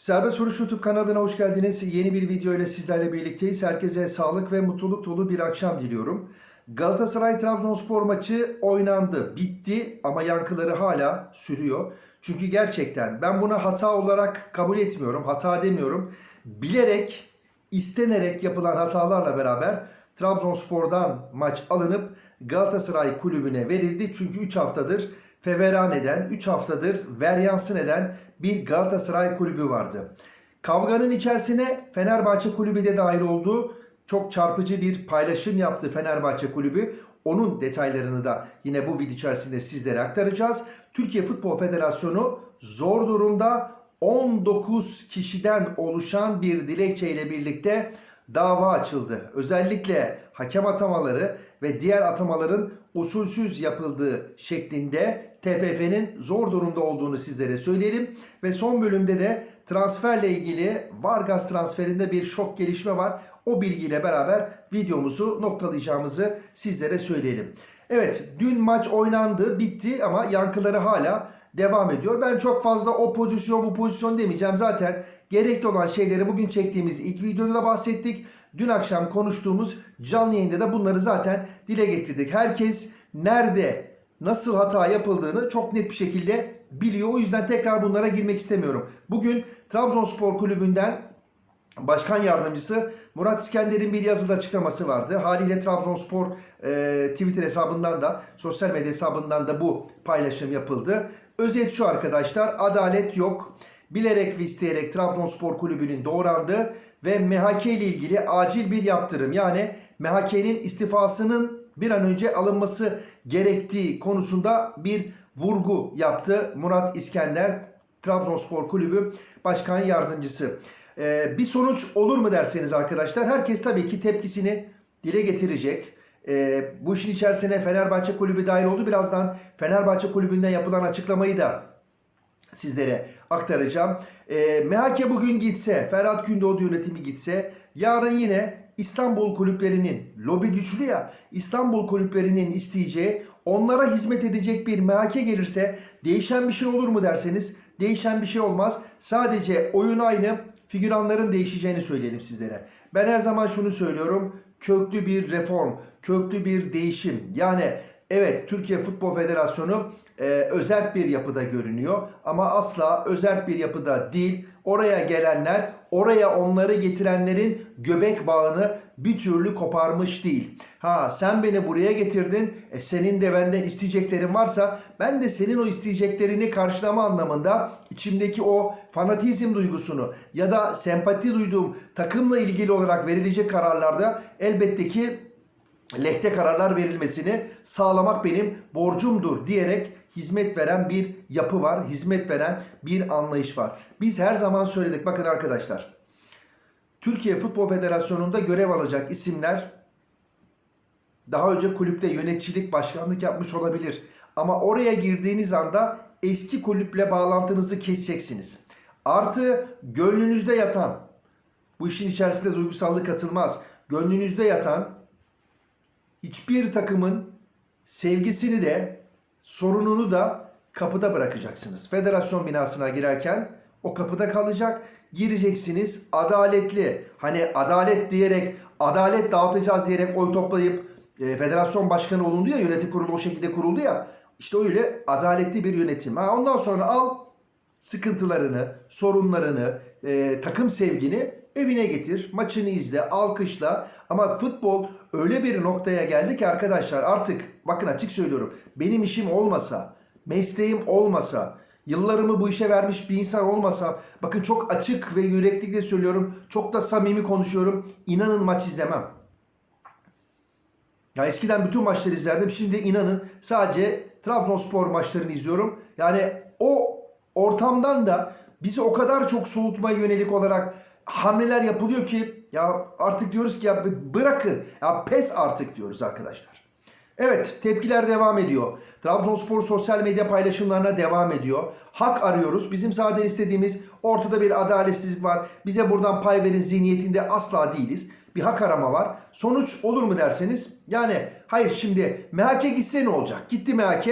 Serbest Vuruş YouTube kanalına hoş geldiniz. Yeni bir video ile sizlerle birlikteyiz. Herkese sağlık ve mutluluk dolu bir akşam diliyorum. Galatasaray-Trabzonspor maçı oynandı, bitti ama yankıları hala sürüyor. Çünkü gerçekten ben buna hata olarak kabul etmiyorum, hata demiyorum. Bilerek, istenerek yapılan hatalarla beraber Trabzonspor'dan maç alınıp Galatasaray kulübüne verildi. Çünkü 3 haftadır feveran eden, 3 haftadır veryansın eden bir Galatasaray kulübü vardı. Kavganın içerisine Fenerbahçe kulübü de dahil oldu. Çok çarpıcı bir paylaşım yaptı Fenerbahçe kulübü. Onun detaylarını da yine bu video içerisinde sizlere aktaracağız. Türkiye Futbol Federasyonu zor durumda 19 kişiden oluşan bir dilekçeyle birlikte dava açıldı. Özellikle hakem atamaları ve diğer atamaların usulsüz yapıldığı şeklinde TFF'nin zor durumda olduğunu sizlere söyleyelim. Ve son bölümde de transferle ilgili Vargas transferinde bir şok gelişme var. O bilgiyle beraber videomuzu noktalayacağımızı sizlere söyleyelim. Evet dün maç oynandı bitti ama yankıları hala devam ediyor. Ben çok fazla o pozisyon bu pozisyon demeyeceğim. Zaten gerekli olan şeyleri bugün çektiğimiz ilk videoda da bahsettik. Dün akşam konuştuğumuz canlı yayında da bunları zaten dile getirdik. Herkes nerede nasıl hata yapıldığını çok net bir şekilde biliyor. O yüzden tekrar bunlara girmek istemiyorum. Bugün Trabzonspor Kulübü'nden Başkan Yardımcısı Murat İskender'in bir yazılı açıklaması vardı. Haliyle Trabzonspor e, Twitter hesabından da sosyal medya hesabından da bu paylaşım yapıldı. Özet şu arkadaşlar adalet yok. Bilerek ve isteyerek Trabzonspor Kulübü'nün doğrandı ve MHK ile ilgili acil bir yaptırım yani MHK'nin istifasının bir an önce alınması gerektiği konusunda bir vurgu yaptı Murat İskender Trabzonspor Kulübü Başkan Yardımcısı. Ee, bir sonuç olur mu derseniz arkadaşlar herkes tabii ki tepkisini dile getirecek. Ee, bu işin içerisine Fenerbahçe Kulübü dahil oldu. Birazdan Fenerbahçe Kulübü'nden yapılan açıklamayı da sizlere aktaracağım. E, MHK bugün gitse, Ferhat Gündoğdu yönetimi gitse, yarın yine İstanbul kulüplerinin, lobi güçlü ya, İstanbul kulüplerinin isteyeceği, onlara hizmet edecek bir MHK gelirse değişen bir şey olur mu derseniz, değişen bir şey olmaz. Sadece oyun aynı, figüranların değişeceğini söyleyelim sizlere. Ben her zaman şunu söylüyorum, köklü bir reform, köklü bir değişim. Yani evet Türkiye Futbol Federasyonu e, bir yapıda görünüyor ama asla özerk bir yapıda değil. Oraya gelenler, oraya onları getirenlerin göbek bağını bir türlü koparmış değil. Ha sen beni buraya getirdin, e, senin de benden isteyeceklerin varsa ben de senin o isteyeceklerini karşılama anlamında içimdeki o fanatizm duygusunu ya da sempati duyduğum takımla ilgili olarak verilecek kararlarda elbette ki lehte kararlar verilmesini sağlamak benim borcumdur diyerek hizmet veren bir yapı var, hizmet veren bir anlayış var. Biz her zaman söyledik bakın arkadaşlar. Türkiye Futbol Federasyonu'nda görev alacak isimler daha önce kulüpte yöneticilik, başkanlık yapmış olabilir. Ama oraya girdiğiniz anda eski kulüple bağlantınızı keseceksiniz. Artı gönlünüzde yatan, bu işin içerisinde duygusallık katılmaz. Gönlünüzde yatan hiçbir takımın sevgisini de sorununu da kapıda bırakacaksınız. Federasyon binasına girerken o kapıda kalacak. Gireceksiniz adaletli. Hani adalet diyerek adalet dağıtacağız diyerek oy toplayıp e, federasyon başkanı olundu ya yönetim kurulu o şekilde kuruldu ya. İşte öyle adaletli bir yönetim. Ha, ondan sonra al sıkıntılarını, sorunlarını, e, takım sevgini evine getir, maçını izle, alkışla. Ama futbol öyle bir noktaya geldi ki arkadaşlar artık bakın açık söylüyorum. Benim işim olmasa, mesleğim olmasa, yıllarımı bu işe vermiş bir insan olmasa bakın çok açık ve yüreklikle söylüyorum. Çok da samimi konuşuyorum. İnanın maç izlemem. Ya eskiden bütün maçları izlerdim. Şimdi inanın sadece Trabzonspor maçlarını izliyorum. Yani o ortamdan da bizi o kadar çok soğutmaya yönelik olarak hamleler yapılıyor ki ya artık diyoruz ki ya bırakın ya pes artık diyoruz arkadaşlar. Evet tepkiler devam ediyor. Trabzonspor sosyal medya paylaşımlarına devam ediyor. Hak arıyoruz. Bizim zaten istediğimiz ortada bir adaletsizlik var. Bize buradan pay verin zihniyetinde asla değiliz. Bir hak arama var. Sonuç olur mu derseniz yani hayır şimdi MHK gitse ne olacak? Gitti MHK.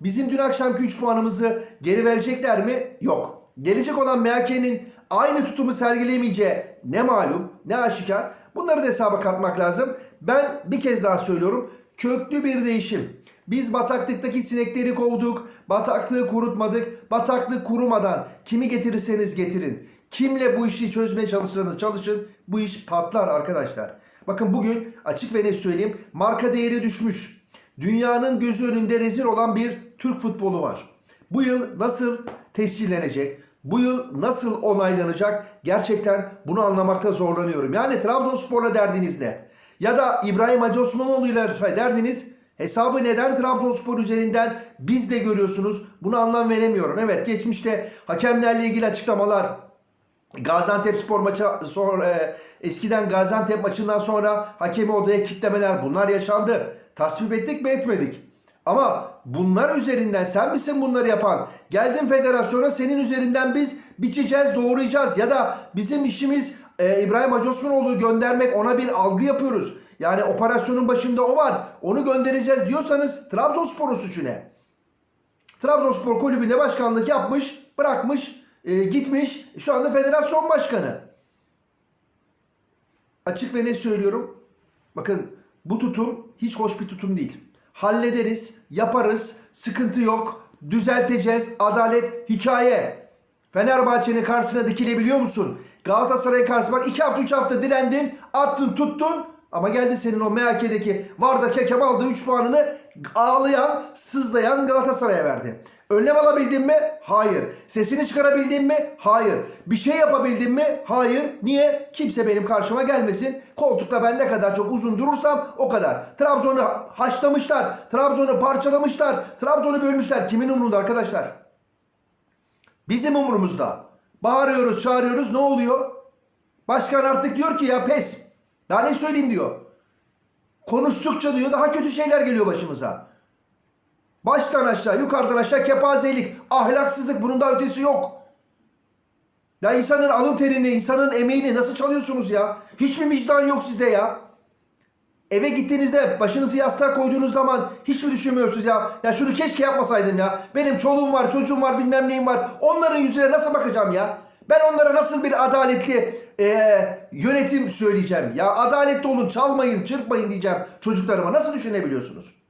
Bizim dün akşamki 3 puanımızı geri verecekler mi? Yok. Gelecek olan MHK'nin aynı tutumu sergileyemeyeceği ne malum ne aşikar. Bunları da hesaba katmak lazım. Ben bir kez daha söylüyorum. Köklü bir değişim. Biz bataklıktaki sinekleri kovduk. Bataklığı kurutmadık. Bataklık kurumadan kimi getirirseniz getirin. Kimle bu işi çözmeye çalışırsanız çalışın. Bu iş patlar arkadaşlar. Bakın bugün açık ve net söyleyeyim. Marka değeri düşmüş. Dünyanın gözü önünde rezil olan bir Türk futbolu var. Bu yıl nasıl tescillenecek? Bu yıl nasıl onaylanacak? Gerçekten bunu anlamakta zorlanıyorum. Yani Trabzonspor'la derdiniz ne? Ya da İbrahim Hacı Osmanoğlu'yla derdiniz hesabı neden Trabzonspor üzerinden biz de görüyorsunuz? Buna anlam veremiyorum. Evet geçmişte hakemlerle ilgili açıklamalar, Gaziantep spor maçı sonra e, eskiden Gaziantep maçından sonra hakemi odaya kitlemeler bunlar yaşandı. Tasvip ettik mi etmedik. Ama bunlar üzerinden sen misin bunları yapan? Geldin federasyona senin üzerinden biz biçeceğiz, doğrayacağız. Ya da bizim işimiz e, İbrahim Hacı Osmanoğlu'yu göndermek ona bir algı yapıyoruz. Yani operasyonun başında o var. Onu göndereceğiz diyorsanız Trabzonspor'un suçu ne? Trabzonspor kulübünde başkanlık yapmış, bırakmış, e, gitmiş. Şu anda federasyon başkanı. Açık ve net söylüyorum. Bakın bu tutum hiç hoş bir tutum değil. Hallederiz, yaparız, sıkıntı yok, düzelteceğiz, adalet, hikaye. Fenerbahçe'nin karşısına dikilebiliyor musun? Galatasaray karşısına bak iki hafta üç hafta direndin, attın tuttun ama geldi senin o MHK'deki Vardaki hakem aldı 3 puanını ağlayan, sızlayan Galatasaray'a verdi. Önlem alabildin mi? Hayır. Sesini çıkarabildin mi? Hayır. Bir şey yapabildin mi? Hayır. Niye? Kimse benim karşıma gelmesin. Koltukta ben ne kadar çok uzun durursam o kadar. Trabzon'u haşlamışlar. Trabzon'u parçalamışlar. Trabzon'u bölmüşler. Kimin umurunda arkadaşlar? Bizim umurumuzda. Bağırıyoruz, çağırıyoruz. Ne oluyor? Başkan artık diyor ki ya pes. Daha ne söyleyeyim diyor. Konuştukça diyor daha kötü şeyler geliyor başımıza. Baştan aşağı, yukarıdan aşağı kepazelik, ahlaksızlık bunun daha ötesi yok. Ya insanın alın terini, insanın emeğini nasıl çalıyorsunuz ya? Hiç mi vicdan yok sizde ya? Eve gittiğinizde başınızı yastığa koyduğunuz zaman hiç mi düşünmüyorsunuz ya? Ya şunu keşke yapmasaydım ya. Benim çoluğum var, çocuğum var, bilmem neyim var. Onların yüzüne nasıl bakacağım ya? Ben onlara nasıl bir adaletli e, yönetim söyleyeceğim? Ya adaletli olun, çalmayın, çırpmayın diyeceğim çocuklarıma. Nasıl düşünebiliyorsunuz?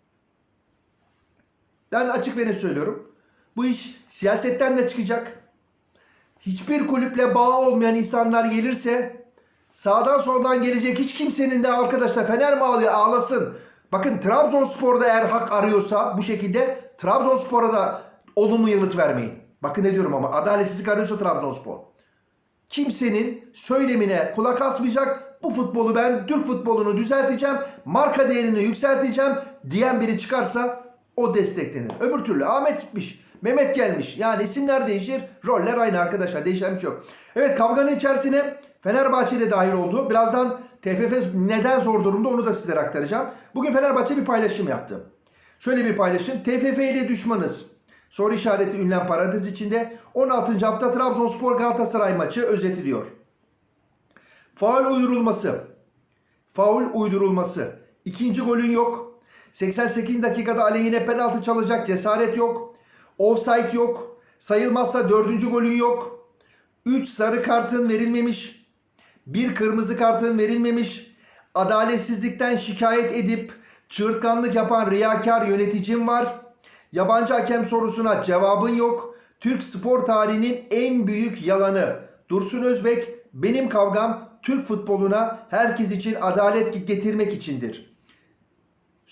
Ben açık ve net söylüyorum. Bu iş siyasetten de çıkacak. Hiçbir kulüple bağı olmayan insanlar gelirse sağdan soldan gelecek hiç kimsenin de arkadaşlar Fener mi ağlasın. Bakın Trabzonspor'da eğer hak arıyorsa bu şekilde Trabzonspor'a da olumlu yanıt vermeyin. Bakın ne diyorum ama adaletsizlik arıyorsa Trabzonspor. Kimsenin söylemine kulak asmayacak. Bu futbolu ben Türk futbolunu düzelteceğim. Marka değerini yükselteceğim diyen biri çıkarsa o desteklenir. Öbür türlü Ahmet gitmiş. Mehmet gelmiş. Yani isimler değişir. Roller aynı arkadaşlar. Değişen bir şey yok. Evet kavganın içerisine Fenerbahçe de dahil oldu. Birazdan TFF neden zor durumda onu da sizlere aktaracağım. Bugün Fenerbahçe bir paylaşım yaptı. Şöyle bir paylaşım. TFF ile düşmanız. Soru işareti ünlem parantez içinde 16. hafta Trabzonspor Galatasaray maçı özeti diyor. Faul uydurulması. Faul uydurulması. İkinci golün yok. 88 dakikada aleyhine penaltı çalacak cesaret yok. Offside yok. Sayılmazsa dördüncü golün yok. 3 sarı kartın verilmemiş. Bir kırmızı kartın verilmemiş. Adaletsizlikten şikayet edip çığırtkanlık yapan riyakar yöneticim var. Yabancı hakem sorusuna cevabın yok. Türk spor tarihinin en büyük yalanı. Dursun Özbek benim kavgam Türk futboluna herkes için adalet getirmek içindir.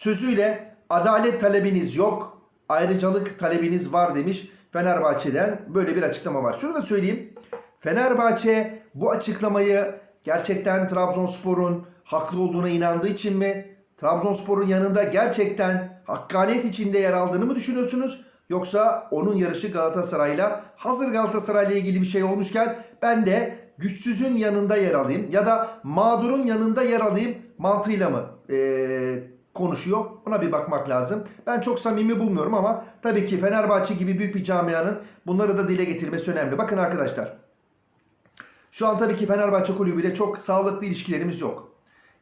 Sözüyle adalet talebiniz yok, ayrıcalık talebiniz var demiş Fenerbahçe'den böyle bir açıklama var. Şunu da söyleyeyim. Fenerbahçe bu açıklamayı gerçekten Trabzonspor'un haklı olduğuna inandığı için mi? Trabzonspor'un yanında gerçekten hakkaniyet içinde yer aldığını mı düşünüyorsunuz? Yoksa onun yarışı Galatasaray'la hazır Galatasaray'la ilgili bir şey olmuşken ben de güçsüzün yanında yer alayım ya da mağdurun yanında yer alayım mantığıyla mı ee, konuşuyor? Buna bir bakmak lazım. Ben çok samimi bulmuyorum ama tabii ki Fenerbahçe gibi büyük bir camianın bunları da dile getirmesi önemli. Bakın arkadaşlar. Şu an tabii ki Fenerbahçe kulübüyle çok sağlıklı ilişkilerimiz yok.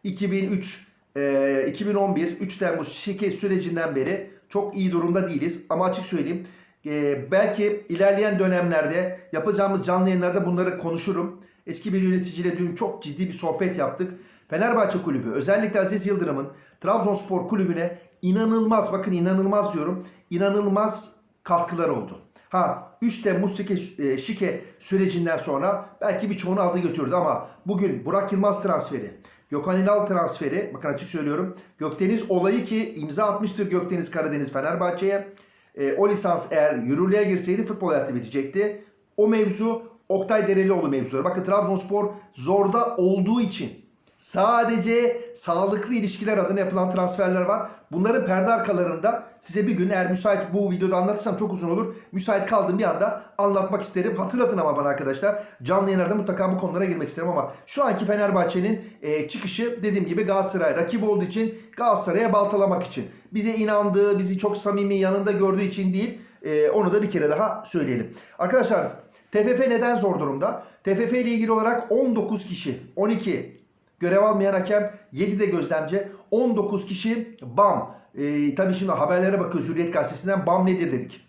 2003 e, 2011 3 Temmuz şirket sürecinden beri çok iyi durumda değiliz. Ama açık söyleyeyim Ee, belki ilerleyen dönemlerde yapacağımız canlı yayınlarda bunları konuşurum. Eski bir yöneticiyle dün çok ciddi bir sohbet yaptık. Fenerbahçe Kulübü özellikle Aziz Yıldırım'ın Trabzonspor Kulübü'ne inanılmaz bakın inanılmaz diyorum inanılmaz katkılar oldu. Ha 3 Temmuz şike, e, şike sürecinden sonra belki birçoğunu aldı götürdü ama bugün Burak Yılmaz transferi, Gökhan İnal transferi, bakın açık söylüyorum. Gökdeniz olayı ki imza atmıştır Gökdeniz Karadeniz Fenerbahçe'ye. E, o lisans eğer yürürlüğe girseydi futbol hayatı bitecekti. O mevzu Oktay Derelioğlu mevzuları. Bakın Trabzonspor zorda olduğu için sadece sağlıklı ilişkiler adına yapılan transferler var. Bunların perde arkalarında size bir gün eğer müsait bu videoda anlatırsam çok uzun olur. Müsait kaldığım bir anda anlatmak isterim. Hatırlatın ama bana arkadaşlar. Canlı yayınlarda mutlaka bu konulara girmek isterim ama şu anki Fenerbahçe'nin e, çıkışı dediğim gibi Galatasaray rakip olduğu için Galatasaray'a baltalamak için. Bize inandığı, bizi çok samimi yanında gördüğü için değil. E, onu da bir kere daha söyleyelim. Arkadaşlar TFF neden zor durumda? TFF ile ilgili olarak 19 kişi, 12 görev almayan hakem, 7 de gözlemci, 19 kişi BAM. Ee, tabii şimdi haberlere bakıyoruz Hürriyet Gazetesi'nden BAM nedir dedik.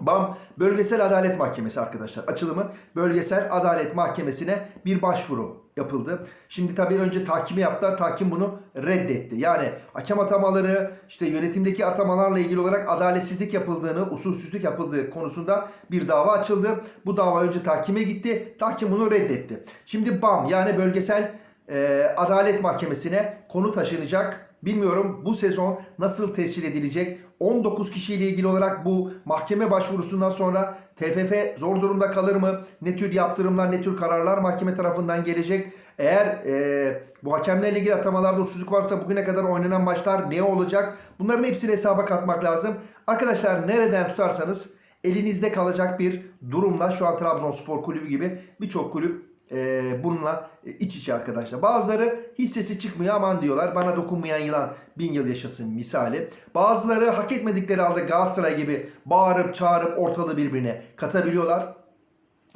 BAM Bölgesel Adalet Mahkemesi arkadaşlar. Açılımı Bölgesel Adalet Mahkemesi'ne bir başvuru yapıldı. Şimdi tabii önce tahkimi yaptılar. Tahkim bunu reddetti. Yani hakem atamaları, işte yönetimdeki atamalarla ilgili olarak adaletsizlik yapıldığını, usulsüzlük yapıldığı konusunda bir dava açıldı. Bu dava önce tahkime gitti. Tahkim bunu reddetti. Şimdi BAM yani Bölgesel e, Adalet Mahkemesi'ne konu taşınacak. Bilmiyorum bu sezon nasıl tescil edilecek? 19 kişiyle ilgili olarak bu mahkeme başvurusundan sonra TFF zor durumda kalır mı? Ne tür yaptırımlar, ne tür kararlar mahkeme tarafından gelecek? Eğer e, bu hakemlerle ilgili atamalarda usulsüzlük varsa bugüne kadar oynanan maçlar ne olacak? Bunların hepsini hesaba katmak lazım. Arkadaşlar nereden tutarsanız elinizde kalacak bir durumla şu an Trabzonspor kulübü gibi birçok kulüp e, bununla iç içe arkadaşlar. Bazıları hissesi çıkmıyor aman diyorlar. Bana dokunmayan yılan bin yıl yaşasın misali. Bazıları hak etmedikleri halde Galatasaray gibi bağırıp çağırıp ortalığı birbirine katabiliyorlar.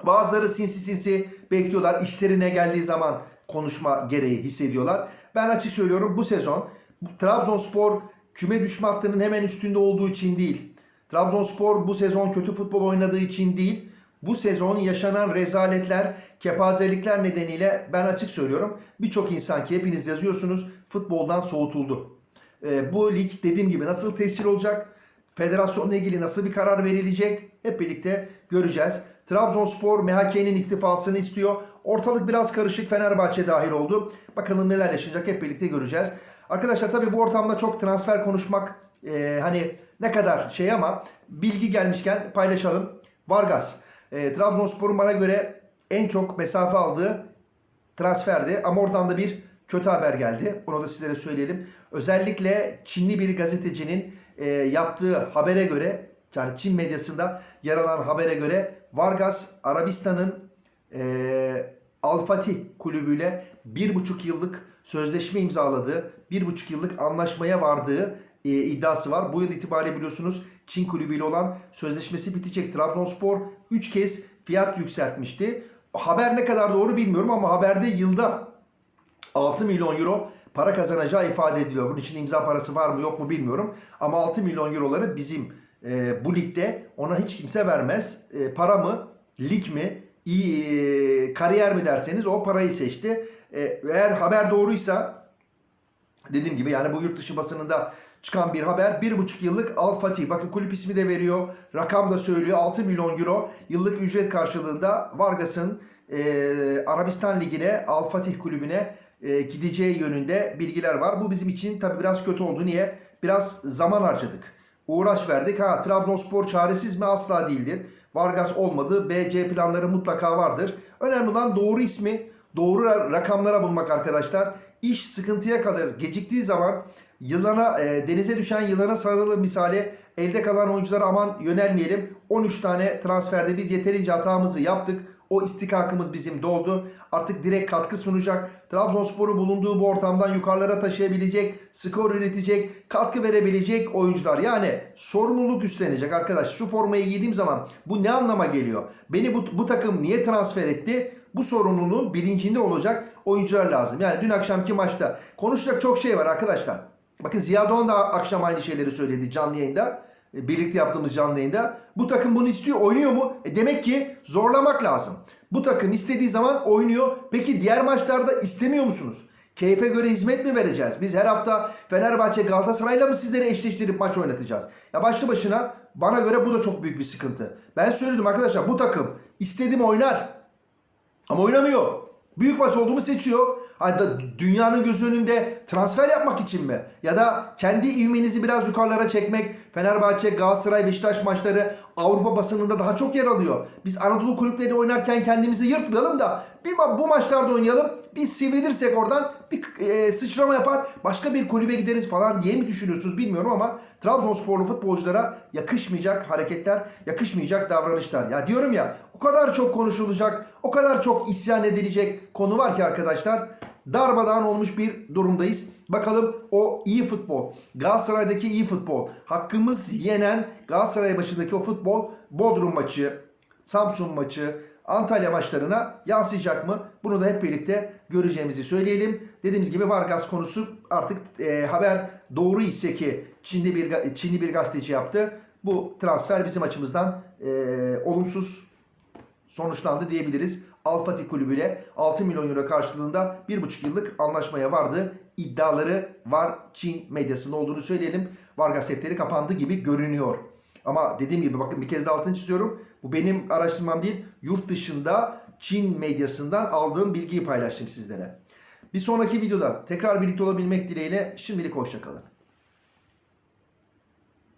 Bazıları sinsi sinsi bekliyorlar. İşlerine geldiği zaman konuşma gereği hissediyorlar. Ben açık söylüyorum bu sezon Trabzonspor küme düşme hattının hemen üstünde olduğu için değil. Trabzonspor bu sezon kötü futbol oynadığı için değil bu sezon yaşanan rezaletler, kepazelikler nedeniyle ben açık söylüyorum birçok insan ki hepiniz yazıyorsunuz futboldan soğutuldu. E, bu lig dediğim gibi nasıl tesir olacak? Federasyonla ilgili nasıl bir karar verilecek? Hep birlikte göreceğiz. Trabzonspor MHK'nin istifasını istiyor. Ortalık biraz karışık. Fenerbahçe dahil oldu. Bakalım neler yaşayacak hep birlikte göreceğiz. Arkadaşlar tabii bu ortamda çok transfer konuşmak e, hani ne kadar şey ama bilgi gelmişken paylaşalım. Vargas e, Trabzonspor'un bana göre en çok mesafe aldığı transferdi. Ama oradan da bir kötü haber geldi. Bunu da sizlere söyleyelim. Özellikle Çinli bir gazetecinin e, yaptığı habere göre yani Çin medyasında yer alan habere göre Vargas Arabistan'ın e, Al Fatih kulübüyle bir buçuk yıllık sözleşme imzaladığı, bir buçuk yıllık anlaşmaya vardığı e, iddiası var. Bu yıl itibariyle biliyorsunuz Çin kulübüyle olan sözleşmesi bitecek. Trabzonspor 3 kez fiyat yükseltmişti. Haber ne kadar doğru bilmiyorum ama haberde yılda 6 milyon euro para kazanacağı ifade ediliyor. Bunun için imza parası var mı yok mu bilmiyorum. Ama 6 milyon euroları bizim e, bu ligde ona hiç kimse vermez. E, para mı, lig mi, iyi e, kariyer mi derseniz o parayı seçti. E, eğer haber doğruysa dediğim gibi yani bu yurt dışı basınında çıkan bir haber. 1,5 yıllık Al Fatih. Bakın kulüp ismi de veriyor. Rakam da söylüyor. 6 milyon euro yıllık ücret karşılığında Vargas'ın e, Arabistan Ligi'ne Al Fatih kulübüne e, gideceği yönünde bilgiler var. Bu bizim için tabii biraz kötü oldu. Niye? Biraz zaman harcadık. Uğraş verdik. Ha Trabzonspor çaresiz mi? Asla değildir. Vargas olmadı. BC planları mutlaka vardır. Önemli olan doğru ismi, doğru rakamlara bulmak arkadaşlar. İş sıkıntıya kalır. Geciktiği zaman yılana e, denize düşen yılana sarılır misali elde kalan oyunculara aman yönelmeyelim. 13 tane transferde biz yeterince hatamızı yaptık. O istikakımız bizim doldu. Artık direkt katkı sunacak. Trabzonspor'u bulunduğu bu ortamdan yukarılara taşıyabilecek, skor üretecek, katkı verebilecek oyuncular. Yani sorumluluk üstlenecek arkadaş. Şu formayı giydiğim zaman bu ne anlama geliyor? Beni bu, bu takım niye transfer etti? Bu sorumluluğun bilincinde olacak oyuncular lazım. Yani dün akşamki maçta konuşacak çok şey var arkadaşlar. Bakın Ziya Doğan da akşam aynı şeyleri söyledi canlı yayında. e, birlikte yaptığımız canlı yayında. Bu takım bunu istiyor, oynuyor mu? E demek ki zorlamak lazım. Bu takım istediği zaman oynuyor. Peki diğer maçlarda istemiyor musunuz? Keyfe göre hizmet mi vereceğiz? Biz her hafta Fenerbahçe Galatasaray'la mı sizlere eşleştirip maç oynatacağız? Ya başlı başına bana göre bu da çok büyük bir sıkıntı. Ben söyledim arkadaşlar bu takım istediğim oynar. Ama oynamıyor. Büyük maç olduğumu seçiyor. Hatta dünyanın gözü önünde transfer yapmak için mi? Ya da kendi ivmenizi biraz yukarılara çekmek. Fenerbahçe, Galatasaray, Beşiktaş maçları Avrupa basınında daha çok yer alıyor. Biz Anadolu kulüpleri oynarken kendimizi yırtmayalım da bir bu maçlarda oynayalım. Bir sivrilirsek oradan bir e, sıçrama yapar. Başka bir kulübe gideriz falan diye mi düşünüyorsunuz bilmiyorum ama Trabzonsporlu futbolculara yakışmayacak hareketler, yakışmayacak davranışlar. Ya diyorum ya o kadar çok konuşulacak, o kadar çok isyan edilecek konu var ki arkadaşlar. Darmadağın olmuş bir durumdayız. Bakalım o iyi futbol, Galatasaray'daki iyi futbol, hakkımız yenen Galatasaray başındaki o futbol, Bodrum maçı, Samsun maçı, Antalya maçlarına yansıyacak mı? Bunu da hep birlikte göreceğimizi söyleyelim. Dediğimiz gibi Vargas konusu artık e, haber doğru ise ki Çinli bir Çinli bir gazeteci yaptı. Bu transfer bizim açımızdan e, olumsuz sonuçlandı diyebiliriz. Al Fatih Kulübü ile 6 milyon euro karşılığında 1,5 yıllık anlaşmaya vardı. İddiaları var Çin medyasında olduğunu söyleyelim. Vargas defteri kapandı gibi görünüyor. Ama dediğim gibi bakın bir kez de altını çiziyorum. Bu benim araştırmam değil. Yurt dışında Çin medyasından aldığım bilgiyi paylaştım sizlere. Bir sonraki videoda tekrar birlikte olabilmek dileğiyle şimdilik hoşçakalın.